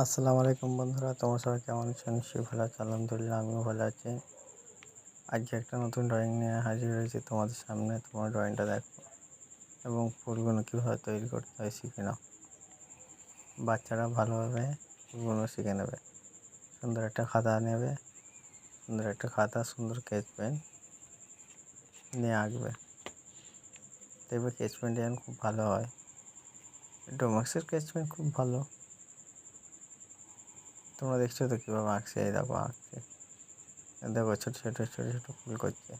আসসালামু আলাইকুম বন্ধুরা, তোমরা সবাই কেমন আছো? নিশ্চয়ই ভালো আছো, আলহামদুলিল্লাহ আমিও ভালো আছি। আজকে একটা নতুন ড্রয়িং নিয়ে হাজির হয়েছি তোমাদের সামনে, তোমার ড্রয়িংটা দেখো। এবং ফুলগুলো কীভাবে তৈরি করতে হয় শিখে নাও। বাচ্চারা ভালোভাবে ফুলগুলো শিখে নেবে। সুন্দর একটা খাতা নেবে, সুন্দর একটা খাতা, সুন্দর স্কেচ পেন নিয়ে আঁকবে। দেখবে স্কেচ যেন খুব ভালো হয়। ডোমাক্সের স্কেচ পেন খুব ভালো। তোমরা দেখছ তো কীভাবে আঁকছে? এই দেখো আঁকছে। দেখো ছোটো ছোটো ছোটো ছোটো ফুল করছে।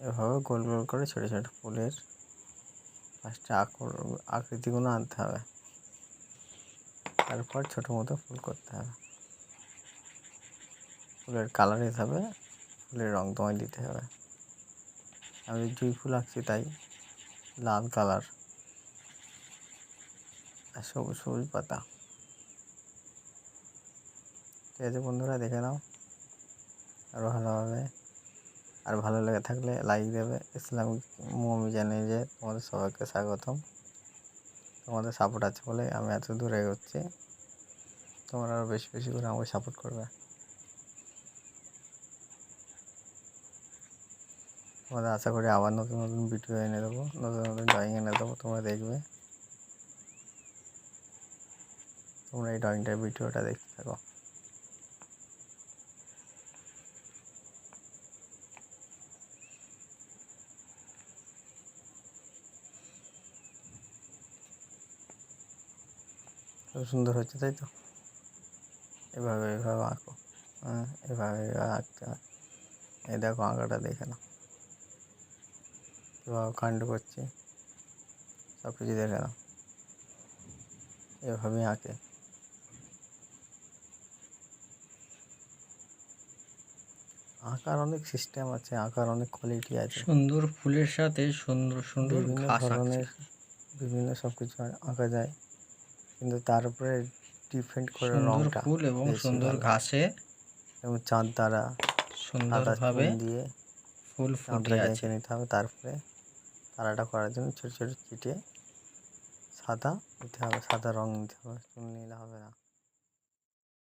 এভাবে গোল গোল করে ছোটো ছোটো ফুলের ফার্স্টে আকর, আকৃতিগুলো আনতে হবে। তারপর ছোটো মতো ফুল করতে হবে। ফুলের কালার হিসাবে ফুলের রং তোমায় দিতে হবে। আমি জুই ফুল আঁকছি তাই, লাল কালার আর সবুজ সবুজ পাতা। ঠিক আছে বন্ধুরা, দেখে নাও। আরও ভালোভাবে, আর ভালো লেগে থাকলে লাইক দেবে। ইসলামিক মমি যে তোমাদের সবাইকে স্বাগতম। তোমাদের সাপোর্ট আছে বলে আমি এত দূরে এগোচ্ছি। তোমরা আরও বেশি বেশি করে আমাকে সাপোর্ট করবে। তোমাদের আশা করি আবার নতুন নতুন ভিডিও এনে দেবো, নতুন নতুন ড্রয়িং এনে দেবো, তোমরা দেখবে। তোমরা এই ড্রয়িংটার ভিডিওটা দেখতে থাকো। সুন্দর হচ্ছে তাই তো? এভাবে এভাবে আঁকো। হ্যাঁ এভাবে এভাবে আঁকতে হয়। এই দেখো আঁকাটা দেখে নাও। কীভাবে কাণ্ড করছে। সব কিছু দেখে নাও। এভাবেই আঁকে। আঁকার অনেক সিস্টেম আছে আঁকার অনেক কোয়ালিটি আছে। সুন্দর ফুলের সাথে সুন্দর সুন্দর বিভিন্ন ধরনের বিভিন্ন সব কিছু আঁকা যায়। কিন্তু তার উপরে ডিফেন্ড করে সুন্দর রংটা। ফুল এবং সুন্দর ঘাসে। এবং চাঁদ তারা সুন্দরভাবে দিয়ে ফুল ফুটে আছে। নিতে হবে। তারপরে তারাটা করার জন্য ছোট ছোট চিটে সাদা নিতে হবে সাদা রং নিতে হবে। চুন নিলে হবে না।